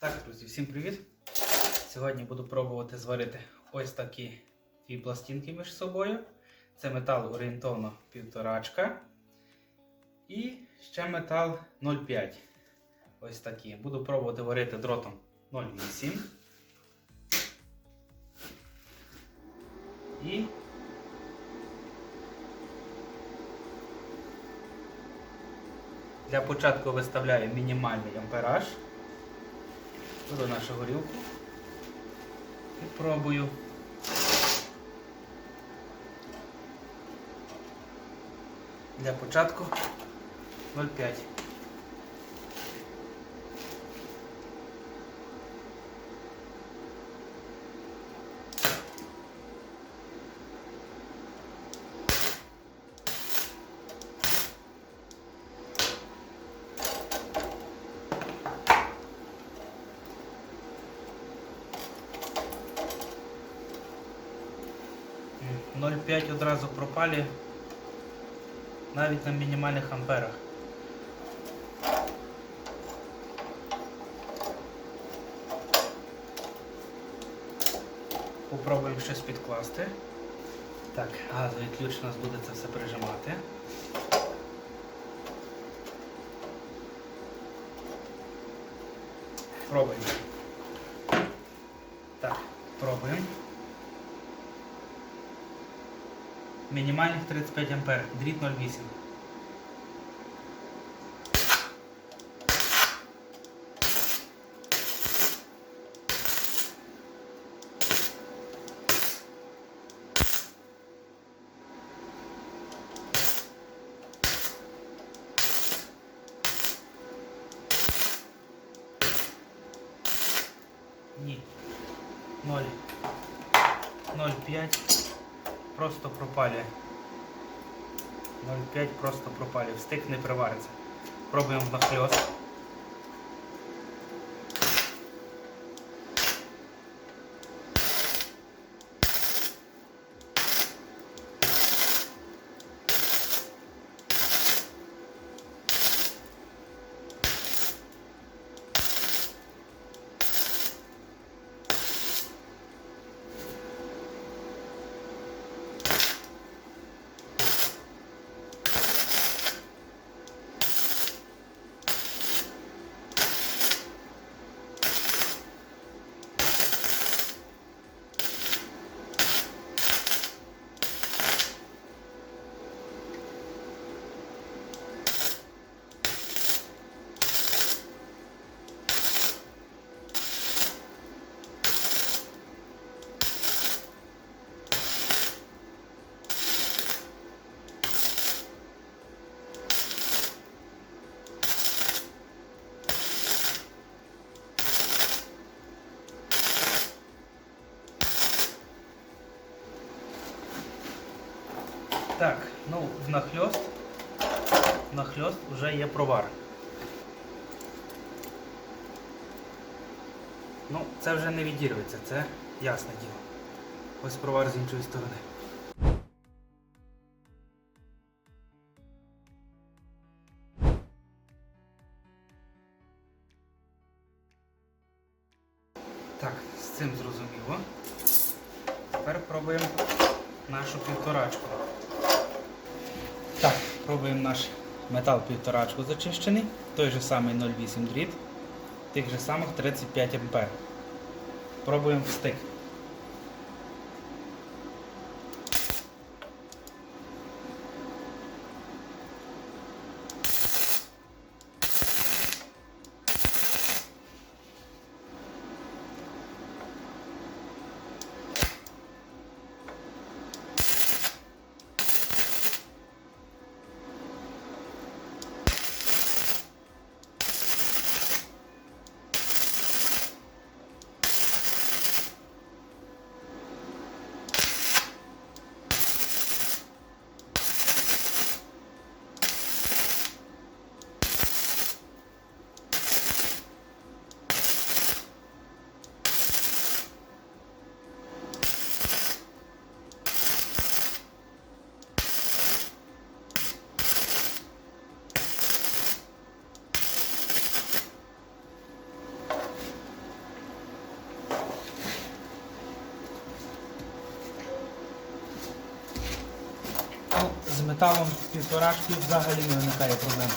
Так, друзі, всім привіт! Сьогодні буду пробувати зварити ось такі дві пластинки між собою. Це метал орієнтовно півторачка. І ще метал 0,5. Ось такі. Буду пробувати варити дротом 0,8. І для початку виставляю мінімальний ампераж. Беру нашу горілку і пробую. Для початку 0,5. 0,5 одразу пропалі навіть на мінімальних амперах. Попробуємо щось підкласти. Так, газовий ключ у нас буде це все прижимати. Пробуємо. Так, пробуємо. Мінімальних 35 ампер, дріт 0,8. Ні. 0. 0,5 Просто пропали. 0,5 просто пропали. Встиг не привариться. Пробуємо внахльост. Так, ну внахльост. Внахльост вже є провар. Ну, це вже не відірветься, це ясне діло. Ось провар з іншої сторони. Так, з цим зрозуміло. Тепер пробуємо нашу півторачку. Так, пробуємо наш метал півторачку зачищений, той же самий 0,8 дріт, тих же самих 35 А. Пробуємо в стик. Металом півторашки взагалі не виникає проблем.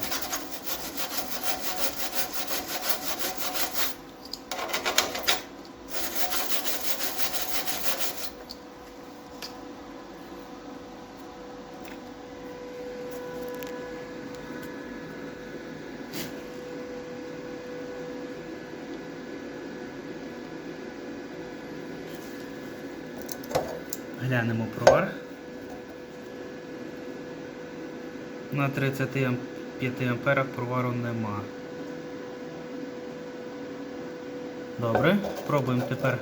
Глянемо провар. На 35 амперах провару нема. Добре, пробуємо тепер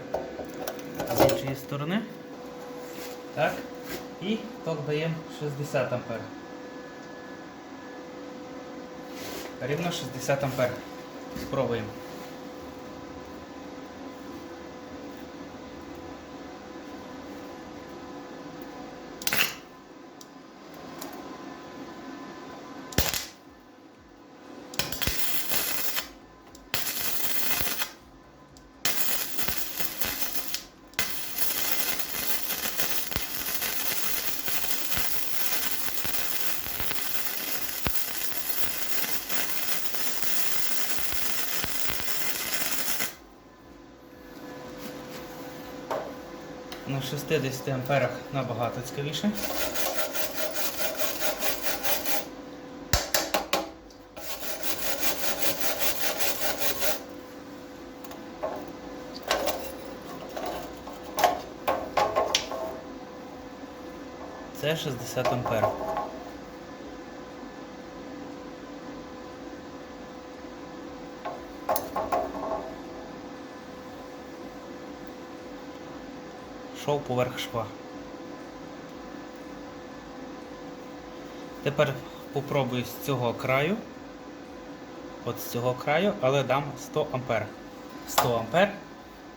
з іншої сторони. Так. І ток даємо 60 ампер. Рівно 60 ампер. Спробуємо. На 60 амперах набагато цікавіше. Це 60 ампер. Шов поверх шва. Тепер попробую з цього краю. От з цього краю, але дам 100 ампер. 100 ампер,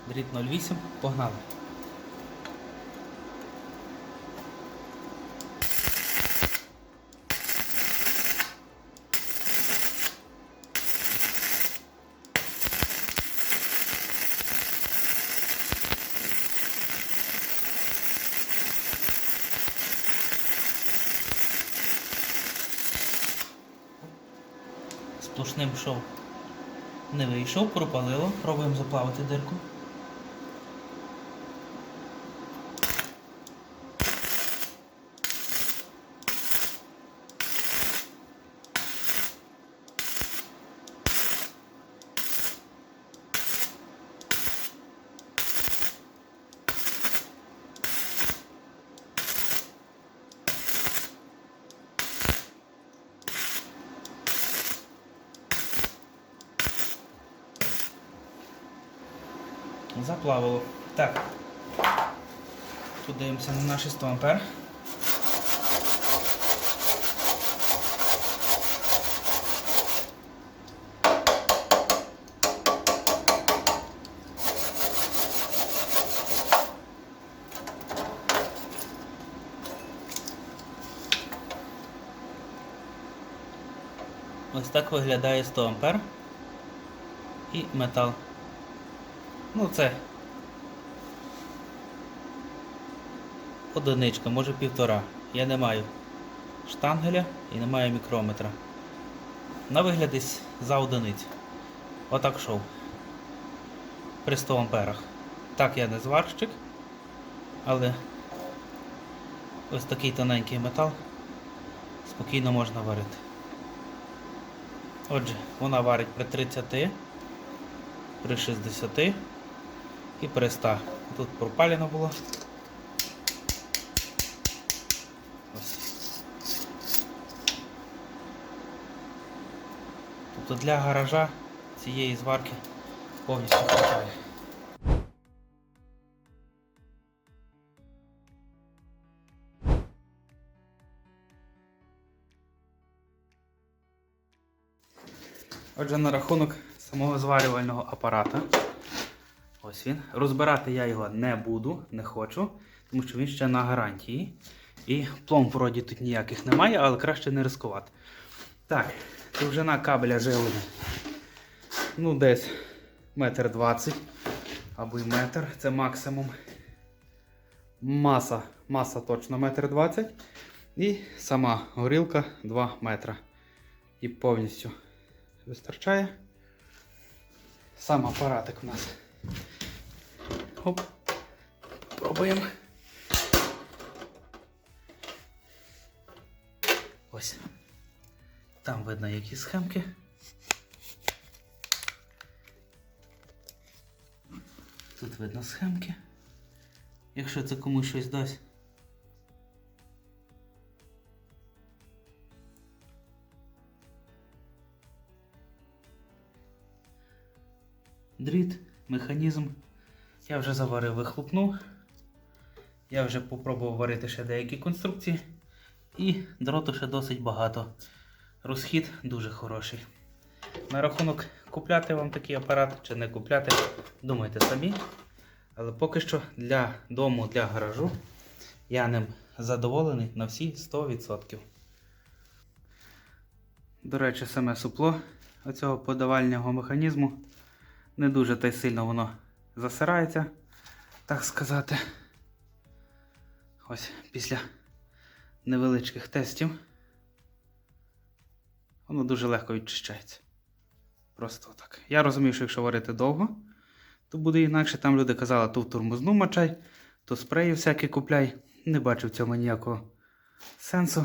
дріт 0,8, погнали. Сплошним шов не вийшов, пропалило. Пробуємо заплавити дирку. Заплавило. Так. Тут дивимося на наші 100 ампер. Ось так виглядає 100 ампер і метал. Ну це одиничка, може півтора. Я не маю штангеля і не маю мікрометра. На вигляд десь за одиницю. Отак шов. При 100 амперах. Так я не зварщик, але ось такий тоненький метал спокійно можна варити. Отже, вона варить при 30 при 60 і 100. Тут пропалено було. Тобто для гаража цієї зварки повністю вистачає. Отже, на рахунок самого зварювального апарата. Ось він. Розбирати я його не буду, не хочу, тому що він ще на гарантії. І пломб вроді тут ніяких немає, але краще не ризикувати. Так, довжина кабеля живлення. Ну, десь метр двадцять або й метр. Це максимум. Маса, маса точно метр двадцять. І сама горілка 2 метра. І повністю вистачає. Сам апаратик у нас. Оп. Пробуємо. Ось. Там видно які схемки. Тут видно схемки. Якщо це комусь щось дасть. Дріт, механізм. Я вже заварив вихлопну. Я вже попробував варити ще деякі конструкції. І дроту ще досить багато. Розхід дуже хороший. На рахунок купляти вам такий апарат чи не купляти, думайте самі. Але поки що для дому, для гаражу я ним задоволений на всі 100%. До речі, саме супло оцього подавального механізму не дуже та й сильно воно засирається, так сказати. Ось після невеличких тестів воно дуже легко відчищається. Просто так. Я розумію, що якщо варити довго, то буде інакше. Там люди казали, то в турмозну мачай, то спреї всякі купляй. Не бачу в цьому ніякого сенсу.